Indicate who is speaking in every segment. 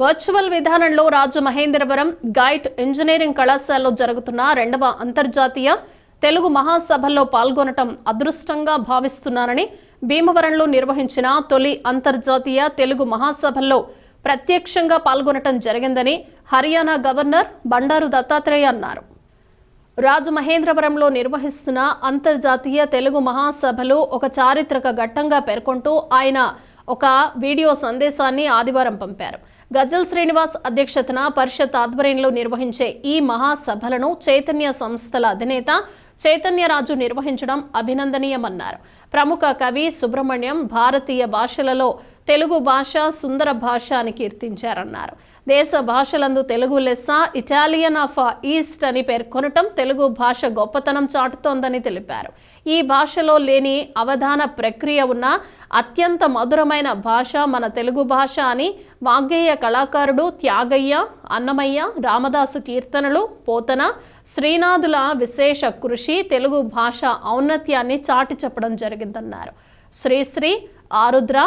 Speaker 1: Virtual విధానంలో Rajamahendravaram GIET engineering కళాశాలలో జరుగుతున్న రెండవ అంతర్జాతీయ తెలుగు మహాసభల్లో పాల్గొనటం అదృష్టంగా భావిస్తున్నానని భీమవరంలో నిర్వహించిన తొలి అంతర్జాతీయ తెలుగు మహాసభల్లో ప్రత్యక్షంగా పాల్గొనటం జరిగిందని హర్యానా గవర్నర్ బండారు దత్తాత్రేయ అన్నారు. రాజమహేంద్రవరంలో నిర్వహిస్తున్న అంతర్జాతీయ తెలుగు మహాసభలు ఒక చారిత్రక ఘట్టంగా పేర్కొంటూ ఆయన ఒక వీడియో సందేశాన్ని ఆదివారం పంపారు. గజల్ శ్రీనివాస్ అధ్యక్షతన పరిషత్ ఆధ్వర్యంలో నిర్వహించే ఈ మహాసభలను చైతన్య సంస్థల అధినేత చైతన్యరాజు నిర్వహించడం అభినందనీయమన్నారు. ప్రముఖ కవి సుబ్రహ్మణ్యం భారతీయ భాషలలో తెలుగు భాష సుందర భాష అని కీర్తించారన్నారు. దేశ భాషలందు తెలుగు లెస్స ఇటాలియన్ ఆఫ్ ఈస్ట్ అని పేర్కొనటం తెలుగు భాష గొప్పతనం చాటుతోందని తెలిపారు. ఈ భాషలో లేని అవధాన ప్రక్రియ ఉన్న అత్యంత మధురమైన భాష మన తెలుగు భాష అని వాగ్గేయ కళాకారుడు త్యాగయ్య అన్నమయ్య రామదాసు కీర్తనలు పోతన శ్రీనాథుల విశేష కృషి తెలుగు భాష ఔన్నత్యాన్ని చాటి చెప్పడం జరిగిందన్నారు. శ్రీశ్రీ ఆరుద్ర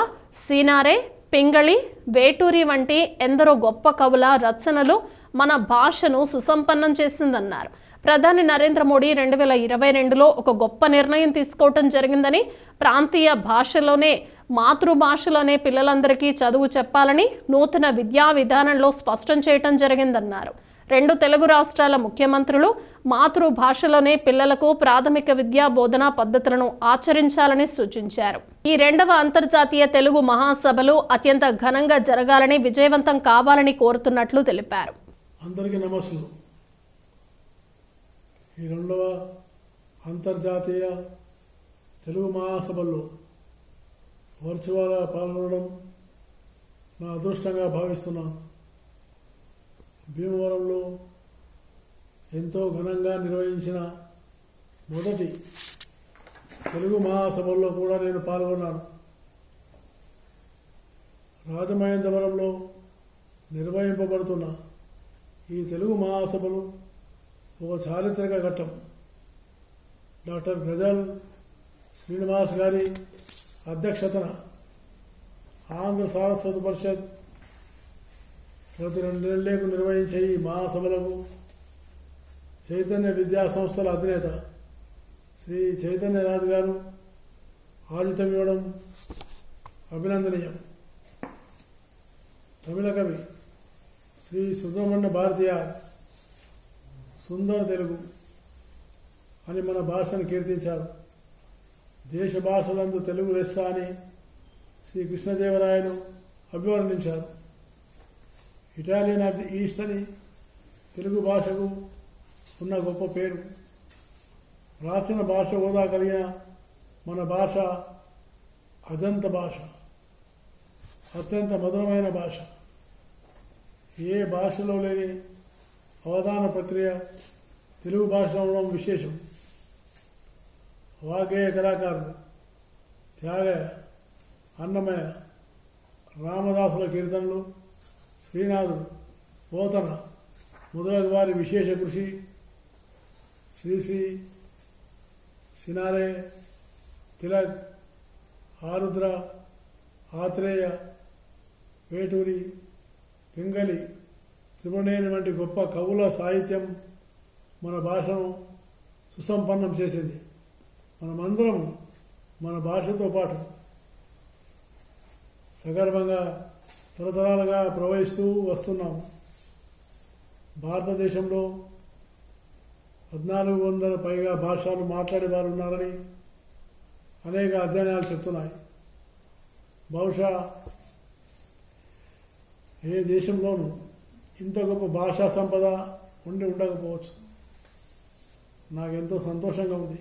Speaker 1: సీనారే పింగళి వేటూరి వంటి ఎందరో గొప్ప కవుల రచనలు మన భాషను సుసంపన్నం చేసిందన్నారు. ప్రధాని నరేంద్ర మోడీ రెండు వేల ఇరవై రెండులో ఒక గొప్ప నిర్ణయం తీసుకోవటం జరిగిందని ప్రాంతీయ భాషలోనే మాతృభాషలోనే పిల్లలందరికీ చదువు చెప్పాలని నూతన విద్యా విధానంలో స్పష్టం చేయటం జరిగిందన్నారు. రెండు తెలుగు రాష్ట్రాల ముఖ్యమంత్రులు మాతృభాషలోనే పిల్లలకు ప్రాథమిక విద్యా బోధనా పద్ధతులను ఆచరించాలని సూచించారు. ఈ రెండవ అంతర్జాతీయ తెలుగు మహాసభలు అత్యంత ఘనంగా జరగాలని విజయవంతం కావాలని కోరుతున్నట్లు తెలిపారు.
Speaker 2: అందరికీ నమస్సులు ఈ రెండవ అంతర్జాతీయ తెలుగు మహాసభల్లో వర్చువల్గా పాల్గొనడం నా అదృష్టంగా భావిస్తున్నాను. భీమవరంలో ఎంతో ఘనంగా నిర్వహించిన మొదటి తెలుగు మహాసభల్లో కూడా నేను పాల్గొన్నాను. రాజమహేంద్రవరంలో నిర్వహింపబడుతున్న ఈ తెలుగు మహాసభలు ఒక చారిత్రక ఘట్టం. డాక్టర్ గజల్ శ్రీనివాస్ గారి అధ్యక్షతన ఆంధ్ర సారస్వత పరిషత్ ప్రతి రెండు నెలలకు నిర్వహించే ఈ మహాసభలకు చైతన్య విద్యా సంస్థల అధినేత శ్రీ చైతన్యరాజు గారు ఆతిథ్యం ఇవ్వడం అభినందనీయం. తమిళ కవి శ్రీ సుబ్రహ్మణ్య భారతీయ సుందర తెలుగు అని మన భాషను కీర్తించారు. దేశ భాషలందు తెలుగు లెస్స అని శ్రీ కృష్ణదేవరాయను అభివర్ణించారు. ఇటాలియన్ ఆఫ్ ది ఈస్ట్ అని తెలుగు భాషకు ఉన్న గొప్ప పేరు. ప్రాచీన భాష హోదా కలిగిన మన భాష అజంత భాష అత్యంత మధురమైన భాష. ఏ భాషలో లేని అవధాన ప్రక్రియ తెలుగు భాషలో ఉండడం విశేషం. వాగ్గేయ కళాకారులు త్యాగ అన్నమయ రామదాసుల కీర్తనలు శ్రీనాథుడు పోతన మొదలగు వారి విశేష కృషి శ్రీశ్రీ సినారే తిలక్ ఆరుద్ర ఆత్రేయ వేటూరి పింగళి త్రిపుణేని వంటి గొప్ప కవుల సాహిత్యం మన భాషను సుసంపన్నం చేసింది. మనమందరం మన భాషతో పాటు సగర్వంగా తరతరాలుగా ప్రవహిస్తూ వస్తున్నాము. భారతదేశంలో పద్నాలుగు వందల పైగా భాషలు మాట్లాడే వారు ఉన్నారని అనేక అధ్యయనాలు చెప్తున్నాయి. బహుశా ఏ దేశంలోనూ ఇంత గొప్ప భాషా సంపద ఉండి ఉండకపోవచ్చు. నాకెంతో సంతోషంగా ఉంది.